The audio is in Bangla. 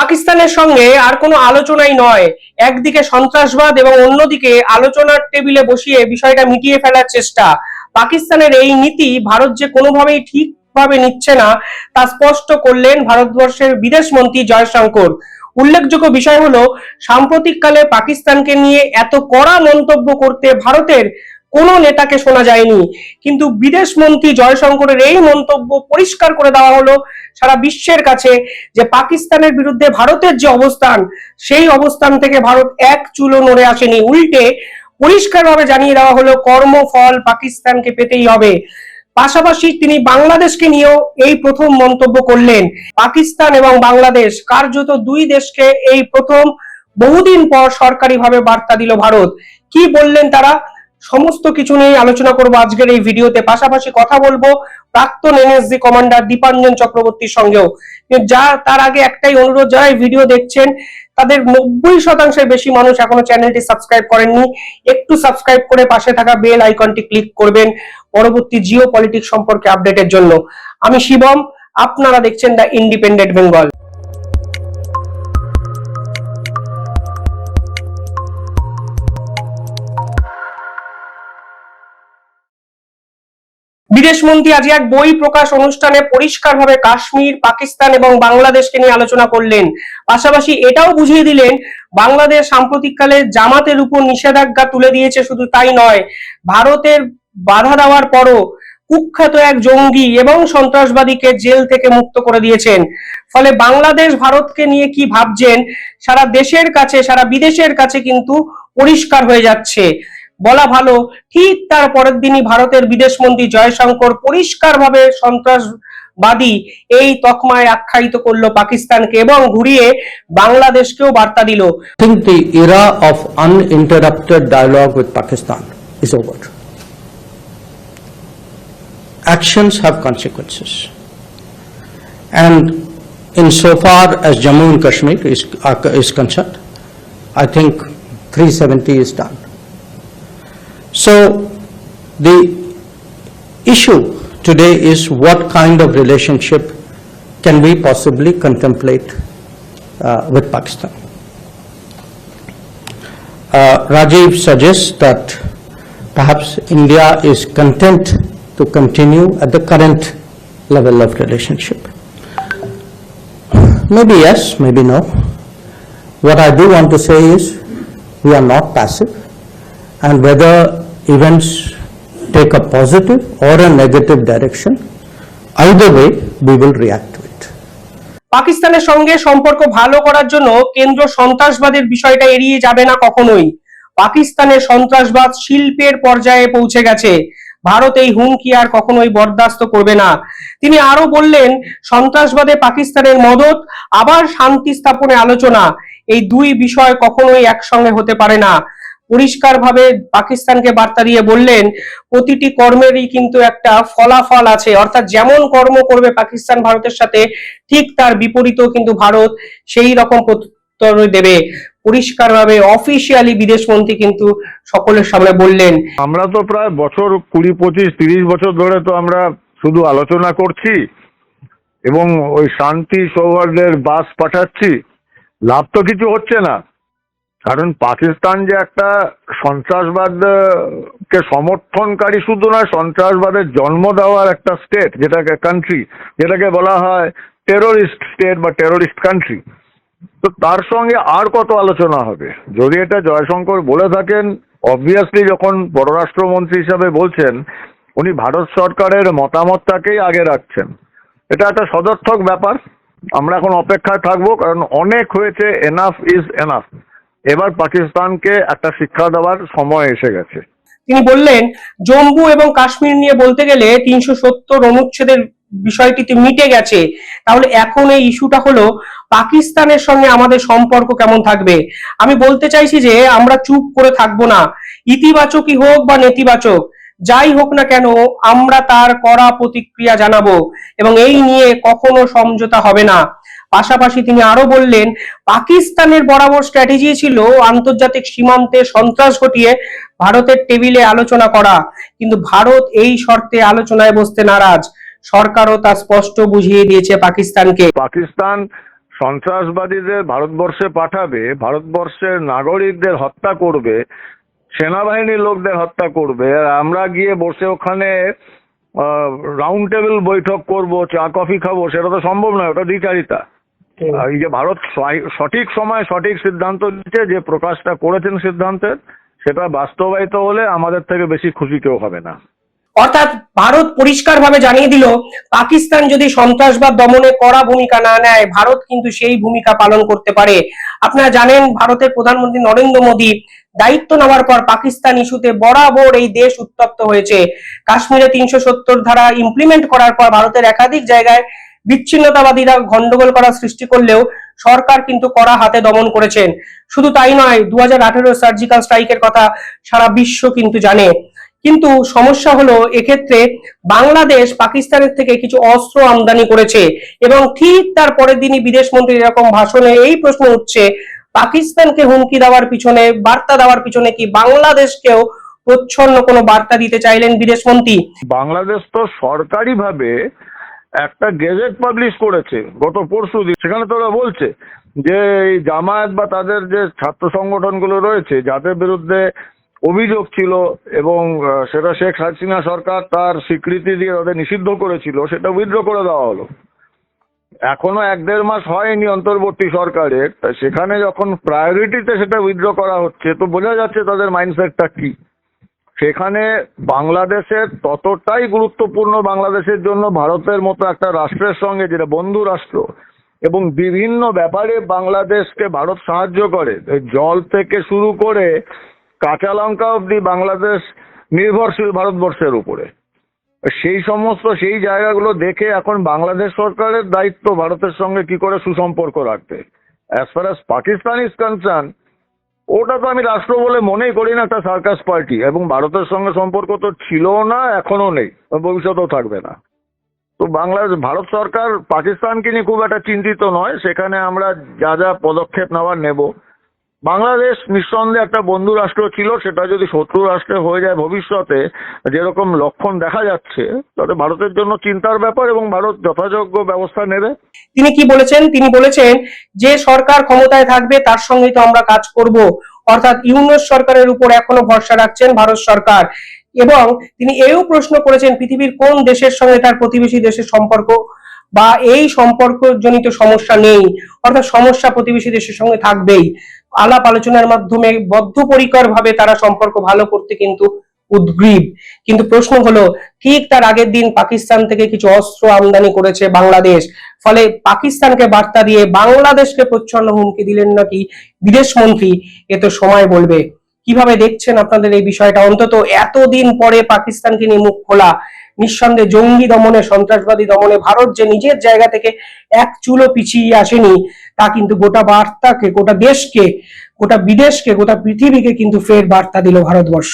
পাকিস্তানের সঙ্গে আর কোনো আলোচনাই নয়। একদিকে সন্ত্রাসবাদ এবং অন্যদিকে আলোচনার টেবিলে বসিয়ে বিষয়টা মিটিয়ে ফেলার চেষ্টা। পাকিস্তানের এই নীতি ভারত যে কোনোভাবেই ঠিকভাবে নিচ্ছে না, তা স্পষ্ট করলেন ভারতবর্ষের বিদেশ মন্ত্রী জয়শঙ্কর। উল্লেখযোগ্য বিষয় হলো, সাম্প্রতিককালে পাকিস্তানকে নিয়ে এত কড়া মন্তব্য করতে ভারতের কোনো নেতাকে শোনা যায়নি। কিন্তু বিদেশ মন্ত্রী জয়শঙ্করের এই মন্তব্য পরিষ্কার করে দেওয়া হলো সারা বিশ্বের কাছে যে পাকিস্তানের বিরুদ্ধে ভারতের যে অবস্থান, সেই অবস্থান থেকে ভারত এক চুলো নড়ে আসেনি। উল্টে পরিষ্কারভাবে জানিয়ে দেওয়া হলো, কর্মফল পাকিস্তানকে পেতেই হবে। পাশাপাশি তিনি বাংলাদেশকে নিয়েও এই প্রথম মন্তব্য করলেন। পাকিস্তান এবং বাংলাদেশ কার্যত দুই দেশকে এই প্রথম বহুদিন পর সরকারিভাবে বার্তা দিল ভারত। কি বললেন তারা? সমস্ত কিছু নিয়ে আলোচনা করব আজকের এই ভিডিওতে। পাশাপাশি কথা বলব প্রাক্তন এনএসজি কমান্ডার দীপাঞ্জন চক্রবর্তীর সঙ্গেও। যা তার আগে একটাই অনুরোধ, যারা এই ভিডিও দেখছেন, তাদের নব্বই শতাংশের বেশি মানুষ এখনও চ্যানেলটি সাবস্ক্রাইব করেননি। একটু সাবস্ক্রাইব করে পাশে থাকা বেল আইকনটি ক্লিক করবেন পরবর্তী জিও পলিটিক্স সম্পর্কে আপডেটের জন্য। আমি শিবম, আপনারা দেখছেন দ্য ইন্ডিপেন্ডেন্ট বেঙ্গল। বিদেশমন্ত্রী আজ এক বই প্রকাশ অনুষ্ঠানে পরিষ্কারভাবে কাশ্মীর, পাকিস্তান এবং বাংলাদেশকে নিয়ে আলোচনা করলেন। পাশাপাশি এটাও বুঝিয়ে দিলেন, বাংলাদেশ সাম্প্রতিককালে জামাতের উপর নিষেধাজ্ঞা তুলে দিয়েছে শুধু তাই নয়, ভারতের বাধা দেওয়ার পরও কুখ্যাত এক জঙ্গি এবং সন্ত্রাসবাদীকে জেল থেকে মুক্ত করে দিয়েছেন। ফলে বাংলাদেশ ভারতকে নিয়ে কি ভাবছেন, সারা দেশের কাছে, সারা বিদেশের কাছে কিন্তু পরিষ্কার হয়ে যাচ্ছে। বলা ভালো। ঠিক তার পরের দিনই ভারতের বিদেশমন্ত্রী জয়শঙ্কর পরিষ্কারভাবে সন্ত্রাসবাদী এই তকমায় আখ্যায়িত করল পাকিস্তানকে এবং ঘুরিয়ে বাংলাদেশকেও বার্তা দিল। Era of uninterrupted dialogue with Pakistan is over actions have consequences and insofar as Jammu and Kashmir is is concerned I think three seventy is done So the issue today is what kind of relationship can we possibly contemplate uh, with Pakistan? Uh, Rajiv suggests that perhaps India is content to continue at the current level of relationship. Maybe yes, maybe no. What I do want to say is, we are not passive, and whether events take a positive or a negative direction, either way, we will react to it. পাকিস্তানের সঙ্গে সম্পর্ক ভালো করার জন্য কেন্দ্র সন্ত্রাসবাদের বিষয়টা এড়িয়ে যাবে না কখনোই। পাকিস্তানের সন্ত্রাসবাদ শিল্পের পর্যায়ে পৌঁছে গেছে। ভারত এই হুমকি আর কখনোই বরদাস্ত করবে না। তিনি আরও বললেন সন্ত্রাসবাদে পাকিস্তানের মদত আবার শান্তি স্থাপনে আলোচনা এই দুই বিষয় কখনোই একসঙ্গে হতে পারে না। পরিষ্কারভাবে পাকিস্তানকে বার্তা দিয়ে বললেন, প্রতিটি কর্মেরই কিন্তু একটা ফলাফল আছে। অর্থাৎ যেমন কর্ম করবে পাকিস্তান ভারতের সাথে, ঠিক তার বিপরীতও কিন্তু ভারত সেই রকম প্রত্যুত্তর দেবে। পরিষ্কারভাবে অফিসিয়ালি বিদেশমন্ত্রী কিন্তু সকলের সামনে বললেন। আমরা তো প্রায় বছর কুড়ি, পঁচিশ, তিরিশ বছর ধরে তো আমরা শুধু আলোচনা করছি এবং ওই শান্তি সৌহার্দের বাস পাঠাচ্ছি। লাভ তো কিছু হচ্ছে না। কারণ পাকিস্তান যে একটা সন্ত্রাসবাদ কে সমর্থনকারী শুধু নয়, সন্ত্রাসবাদের জন্ম দেওয়ার একটা স্টেট যেটাকে কান্ট্রি যেটাকে বলা হয় টেরোরিস্ট স্টেট বা টেরোরিস্ট কান্ট্রি তো তার সঙ্গে আর কত আলোচনা হবে? যদি এটা জয়শঙ্কর বলে থাকেন অবভিয়াসলি যখন পররাষ্ট্রমন্ত্রী হিসাবে বলছেন, উনি ভারত সরকারের মতামতটাকেই আগে রাখছেন। এটা একটা সদর্থক ব্যাপার। আমরা এখন অপেক্ষায় থাকব, কারণ অনেক হয়েছে এনাফ ইজ এনাফ এবার পাকিস্তানকে একটা শিক্ষা দেওয়ার সময় এসে গেছে। তিনি বললেন, জম্মু এবং কাশ্মীর নিয়ে বলতে গেলে তিনশো সত্তর অনুচ্ছেদের বিষয়টিতে মিটে গেছে। তাহলে এখন এই ইস্যুটা হলো পাকিস্তানের সঙ্গে আমাদের সম্পর্ক কেমন থাকবে? আমি বলতে চাইছি যে আমরা চুপ করে থাকব না। ইতিবাচকই হোক বা নেতিবাচক, যাই হোক না কেন, আমরা তার কড়া প্রতিক্রিয়া জানাব এবং এই নিয়ে কখনো সমঝোতা হবে না। পাশাপাশি তিনি আরও বললেন, পাকিস্তানের বরাবর স্ট্র্যাটেজি ছিল আন্তর্জাতিক সীমান্তে সন্ত্রাস ঘটিয়ে ভারতের টেবিলে আলোচনা করা। কিন্তু ভারত এই শর্তে আলোচনায় বসতে নারাজ। সরকারও তা স্পষ্ট বুঝিয়ে দিয়েছে পাকিস্তানকে। পাকিস্তান সন্ত্রাসবাদীদের ভারতবর্ষে পাঠাবে, ভারতবর্ষের নাগরিকদের হত্যা করবে, সেনাবাহিনীর লোকদের হত্যা করবে। আর আমরা গিয়ে বসে ওখানে রাউন্ড টেবিল বৈঠক করব, চা, কফি খাব, সেটা তো সম্ভব নয়, ওটা দ্বিচারিতা। এই যে ভারত সঠিক সময় সঠিক সিদ্ধান্ত নিচ্ছে যে প্রকাশটা করেছেন সিদ্ধান্তের সেটা বাস্তবায়িত হলে আমাদের থেকে বেশি খুশি কেউ হবে না। অর্থাৎ ভারত পরিষ্কারভাবে জানিয়ে দিল পাকিস্তান যদি সন্ত্রাসবাদ দমনে কড়া ভূমিকা না নেয় ভারত কিন্তু সেই ভূমিকা পালন করতে পারে। আপনারা জানেন ভারতের প্রধানমন্ত্রী নরেন্দ্র মোদী দায়িত্ব নেওয়ার পর পাকিস্তান ইস্যুতে বরাবর এই দেশ উত্তপ্ত হয়েছে। কাশ্মীরে তিনশো সত্তর ধারা ইমপ্লিমেন্ট করার পর ভারতের একাধিক জায়গায় বিচ্ছিন্নতাবাদীরা গন্ডগোল করার সৃষ্টি করলেও সরকার কিন্তু কড়া হাতে দমন করেছেন। শুধু তাই নয় দু হাজার সার্জিক্যাল স্ট্রাইকের কথা সারা বিশ্ব কিন্তু জানে। কিন্তু সমস্যা হলো এক্ষেত্রে বাংলাদেশ পাকিস্তানের থেকে কিছু অস্ত্র আমদানি করেছে এবং ঠিক তার পরের দিনই বিদেশ মন্ত্রী এরকম ভাষণে এই প্রশ্ন উঠছে, পাকিস্তানকে হুমকি দেওয়ার পিছনে, বার্তা দেওয়ার পিছনে কি বাংলাদেশকেও প্রচ্ছন্ন কোনো বার্তা দিতে চাইলেন বিদেশমন্ত্রী বাংলাদেশ তো সরকারিভাবে একটা গেজেট পাবলিশ করেছে, গত পরশু সেখানে তো ওরা বলছে যে, এই জামায়াত বা তাদের যে ছাত্র সংগঠনগুলো রয়েছে, যাদের বিরুদ্ধে অভিযোগ ছিল এবং সেটা শেখ হাসিনা সরকার তার স্বীকৃতি দিয়ে তাদের নিষিদ্ধ করেছিল, সেটা উইথড্র করে দেওয়া হলো। এখনও এক দেড় মাস হয়নি অন্তর্বর্তী সরকারের সেখানে যখন প্রায়োরিটিতে সেটা উইথড্র করা হচ্ছে, তো বোঝা যাচ্ছে তাদের মাইন্ডসেটটা কি। সেখানে বাংলাদেশের ততটাই গুরুত্বপূর্ণ বাংলাদেশের জন্য ভারতের মতো একটা রাষ্ট্রের সঙ্গে যেটা বন্ধু রাষ্ট্র এবং বিভিন্ন ব্যাপারে বাংলাদেশকে ভারত সাহায্য করে জল থেকে শুরু করে কাঁচা লঙ্কা অবধি বাংলাদেশ নির্ভরশীল ভারতবর্ষের উপরে। সেই সমস্ত, সেই জায়গাগুলো দেখে এখন বাংলাদেশ সরকারের দায়িত্ব ভারতের সঙ্গে কি করে সুসম্পর্ক রাখবে as far as Pakistan is concern ওটা তো আমি রাষ্ট্র বলে মনেই করি না, একটা সার্কাস পার্টি। এবং ভারতের সঙ্গে সম্পর্ক তো ছিল না এখনও নেই, ভবিষ্যতেও থাকবে না। তো বাংলাদেশ, ভারত সরকার পাকিস্তানকে নিয়ে খুব একটা চিন্তিত নয়, সেখানে আমরা যা যা পদক্ষেপ নেওয়ার নেব। বাংলাদেশ নিঃসন্দেহে একটা বন্ধু রাষ্ট্র ছিল, সেটা যদি শত্রু রাষ্ট্রে হয়ে যায় ভবিষ্যতে, যেরকম লক্ষণ দেখা যাচ্ছে তাতে ভারতের জন্য চিন্তার ব্যাপার এবং ভারত যথাযোগ্য ব্যবস্থা নেবে। তিনি কি বলেছেন? তিনি বলেছেন, যে সরকার ক্ষমতায় থাকবে, তার সঙ্গেই তো আমরা কাজ করব। অর্থাৎ ইউনুস সরকারের উপর এখনও ভরসা রাখছেন ভারত সরকার। এবং তিনি এও প্রশ্ন করেছেন, পৃথিবীর কোন দেশের সঙ্গে তার প্রতিবেশী দেশের সম্পর্ক? বা এই সম্পর্ক জনিত সমস্যা নেই, অর্থাৎ সমস্যা প্রতিবেশী দেশের সঙ্গে থাকবেই। আলাপ আলোচনার মাধ্যমে বদ্ধপরিকর ভাবে তারা সম্পর্ক ভালো করতে কিন্তু উদ্গ্রীব। কিন্তু প্রশ্ন হলো, ঠিক তার আগের দিন পাকিস্তান থেকে কিছু অস্ত্র আমদানি করেছে বাংলাদেশ, ফলে পাকিস্তানকে বার্তা দিয়ে বাংলাদেশকে প্রচ্ছন্ন হুমকি দিলেন নাকি বিদেশ মন্ত্রী? এ তো সময় বলবে। কীভাবে দেখছেন আপনাদের এই বিষয়টা? অন্তত এতদিন পরে পাকিস্তানকে নিয়ে মুখ খোলা। নিঃসন্দেহে জঙ্গি দমনে, সন্ত্রাসবাদী দমনে ভারত যে নিজের জায়গা থেকে এক চুলো পিছিয়ে আসেনি, তা কিন্তু গোটা বার্তাকে, গোটা দেশকে, গোটা বিদেশকে, গোটা পৃথিবীকে কিন্তু ফের বার্তা দিল ভারতবর্ষ।